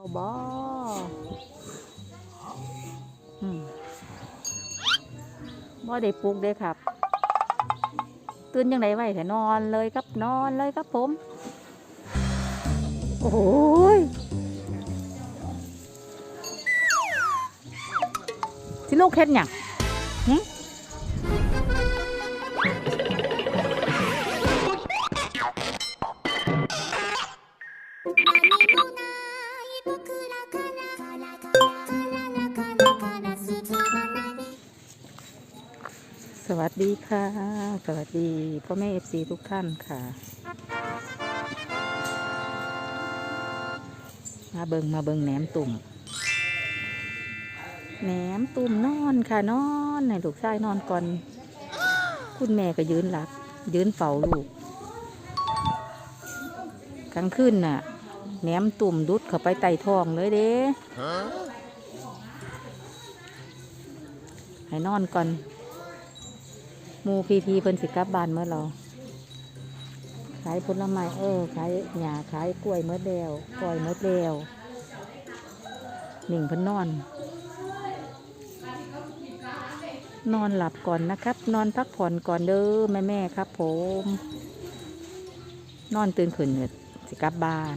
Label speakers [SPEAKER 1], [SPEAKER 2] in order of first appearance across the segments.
[SPEAKER 1] เอาบอบ่ได้ปลุกเด้ครับ ตื่นยังไงไว้แต่นอนเลยครับนอนเลยครับผม โอ้ยที่ลูกเฮ็ดหยัง สวัสดีค่ะ สวัสดีพ่อแม่เอฟซีทุกท่านค่ะ มาเบิงมาเบิงแหนมตุ่มแหนมตุ่มนอนค่ะนอนให้ลูกชายนอนก่อน คุณแม่ก็ยืนหลับยืนเฝ้าลูกกลางคืนน่ะแหนมตุ่มดุดเข้าไปไต่ท้องเลยเด้ให้นอนก่อนห มูพีพีเพิ่นสิกลับบ้านเมื่อเราขายผลไม้เออขายหญ้าขายกล้วยเมื่อเดียวกล้วยเมื่อเดียวหนิ่งเพิ่นนอน นอนหลับก่อนนะครับ นอนพักผ่อนก่อนเด้อแม่แม่ครับ ผม นอนตื่นขึ้นเนี่ยสิกลับบ้าน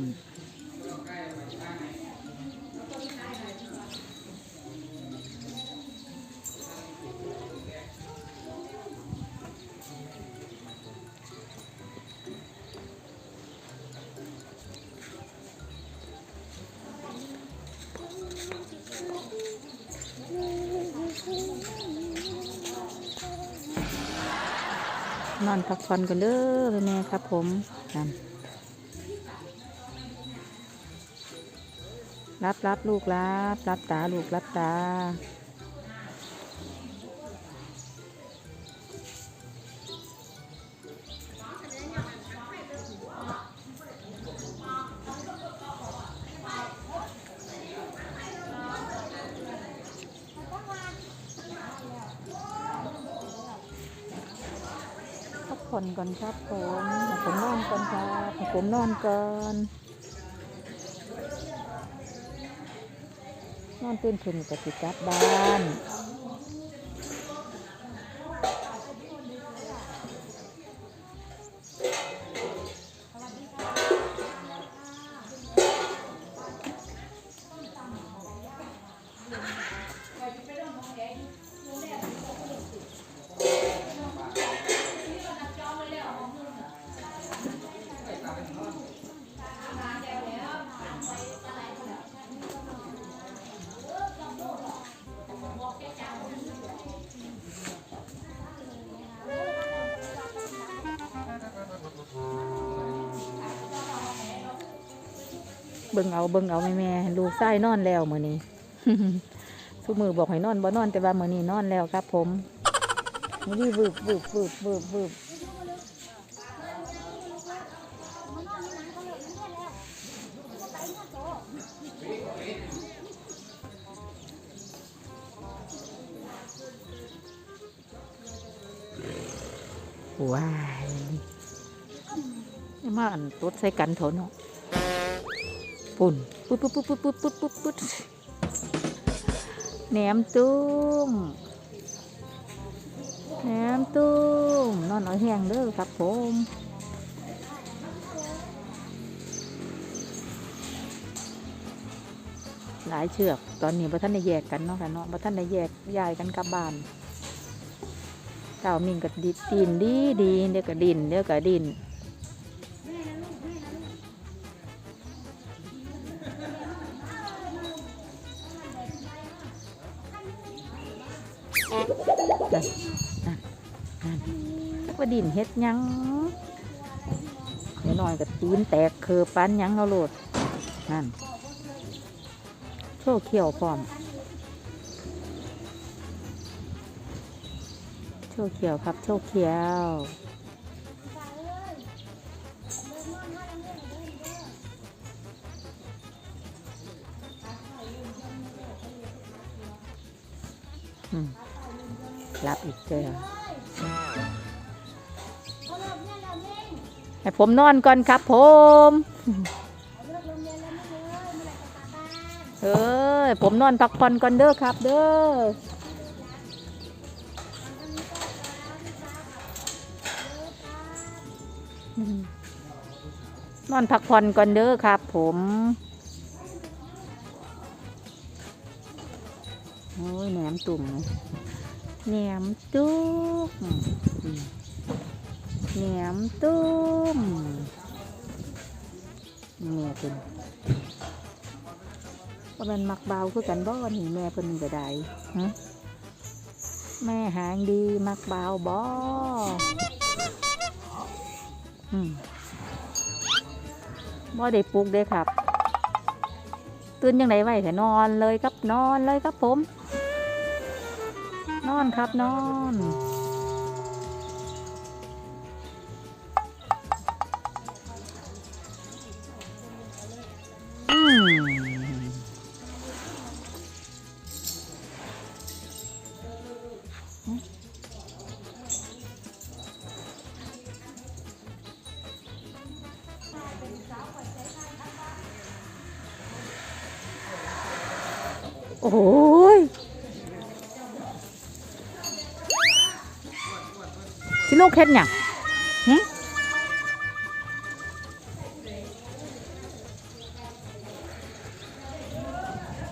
[SPEAKER 1] นอนพักผ่อนกันเด้อแม่แม่ๆครับผมนั่นรับรับลูกรับ รับตาลูกรับตา อนก่อนครับผมผมนอนก่อนครับผมนอนก่อนนอนตื่นขึ้นกับสิกลับบ้าน เบิ่งเอาเบิ่งเอาแม่แม่ๆลูกไส้นอนแล้วมือนี้ทุมือบอกให้นอนบ่นอนแต่ว่ามือนี้นอนแล้วครับ ผมมือนี้วืบวืบวืบวืบวืบว้ายอย่มาอันตดใส่กันโถเนาะ ปุ่นปุ๊บปุ๊บปุ๊บปุ๊บปุ๊บปุ๊บปุ๊บปุ๊บแหนมตุ้มแหนมตุ้มนอนเอาแห้งเด้อครับผมหลายเชือก ตอนนี้บ่ท่านได้แยกกันเนาะค่ะเนาะบ่ท่านได้แยกย้ายกันกลับบ้านเต่ามิงก็ดิดดินดีดีเดี๋ยวก็ดินเดี๋ยวก็ดินนั่น นั่นจักว่าดินเฮ็ดยังเดี๋ยวหน่อยก็ตีนแตกคือปันยังเอาโหลดนั่นโชว์เขียวพร้อม โชว์เขียวครับ โชว์เขียวอืมรับอีกเจอ ให้ผมนอนก่อนครับผมเอ้ยผมนอนพักผ่อนก่อนเด้อครับ เด้ออนอนพักผ่อนก่อนเด้อครับ ผมโอ้ยแหนมตุ่มแหนมตุ้ม อืมแหนมตุ้มแม่เป็นว่ามันมักเบาคือกันบ่นี่แม่เพิ่นก็ได้ฮะแม่หางดีมักเบาบ่อืมบ่ได้ปลุกเด้ครับ ตื่นยังไงไว้แต่นอนเลยครับนอนเลยครับผม นอนครับนอน โอ้ยสิลูกเฮ็ดหยังหึ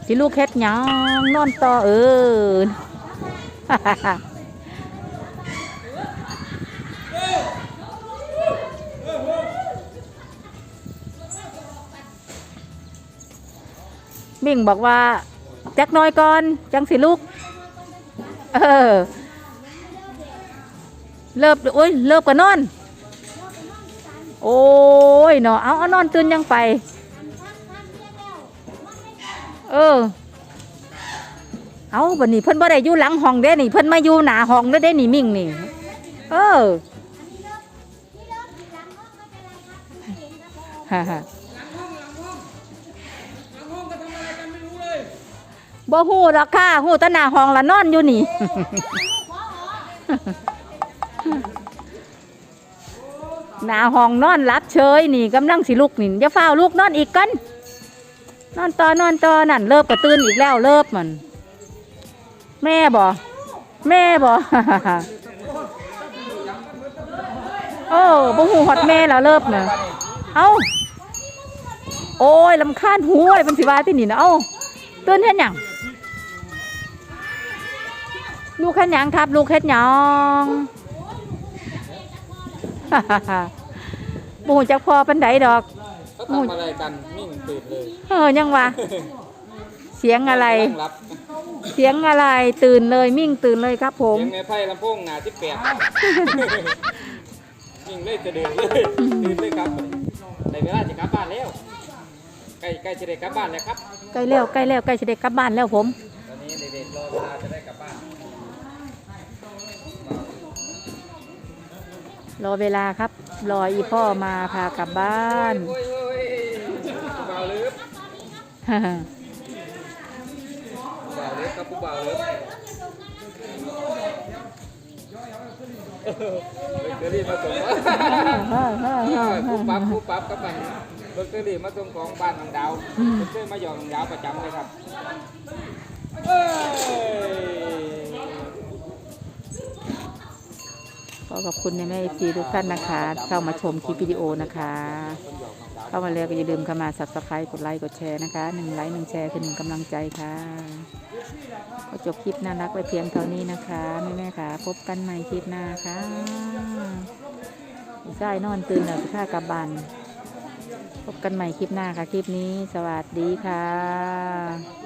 [SPEAKER 1] สิลูกเฮ็ดยังนอนต่อเอินมิ่งบอกว่า จักหน้อยก่อน จังสิลูก เออ เลิบโอ้ย เลิบก็นอน โอ้ยเนาะเอาเอานอนตื่นยังไป เออ เอาบันนี้เพิ่นบ่ได้อยู่หลังห้องเด้นี่ เพิ่นมาอยู่หน้าห้องเด้เด้นี่มิ่งนี่ เออฮ่าฮ่า บ่ฮู้หรอกค่ะฮู้แต่หนาห้องละนอนอยู่นี่ หนาห้องนอนรับเฉยนี่กำลังสิลุกนี่อย่าเฝ้าลูกนอนอีกกันนอนต่อนอนต่อนั่นเลิบก็ตื่นอีกแล้วเลิบมัน แม่บ่แม่บ่โอ้บ่หูฮอดแม่แล้วเลิบน่ะเอ้าโอ้ยลำคาญหูอะไรเป็นสิวาที่นี่นะเอ้าตื่นเฮ็ดหยัง ลูกเฮ็ดหยังครับ ลูกเฮ็ดหยังบ่ฮู้จักพอปานใดดอก
[SPEAKER 2] เขาทำอะไรกันนิ่งตื่นเลย
[SPEAKER 1] เออยังวะเสียงอะไร
[SPEAKER 2] ตั้งรับ
[SPEAKER 1] เสียงอะไรตื่นเลยมิ่งตื่นเลยครับ ผม
[SPEAKER 2] เสียงในไพ่ลำโพงหนาที่แปดนิ่งเลยจะเดินเลยตื่นเลยครับในเวลาจะกลับบ้านแล้วใกล้ใกล้จะได้กลับบ้านแล้วครับ
[SPEAKER 1] ใกล้แล้วใกล้แล้วใกล้จะได้กลับบ้านแล้วผม
[SPEAKER 2] รอเวลา
[SPEAKER 1] ครับ รออีพ่อมาพากลับบ้าน
[SPEAKER 2] โอ้ยโอ้ยผู้บ่าวเลิฟผู้บ่าวเลิฟครับผู้บ่าวเลิฟเบเกอรี่มาส่งผู้ปั๊บผู้ปั๊บกับมันเบเกอรี่มาส่งของบ้านของดาวเบเกอรี่มาหยอกของดาวประจำเลยครับเอ้ย
[SPEAKER 1] ก็ขอบคุณในแม่ซีทุกท่านนะคะ เข้ามาชมคลิปวิดีโอนะคะ เข้ามาแล้วก็อย่าลืมเข้ามา subscribe กดไลค์กดแชร์นะคะหนึ่งไลค์หนึ่งแชร์คือหนึ่งกำลังใจค่ะก็จบคลิปน่ารักไว้เพียงเท่านี้นะคะแม่แม่ค่ะ พบกันใหม่คลิปหน้าค่ะใช่นอนตื่นแล้วค่ากลับบ้านพบกันใหม่คลิปหน้าค่ะ คลิปนี้ สวัสดีค่ะ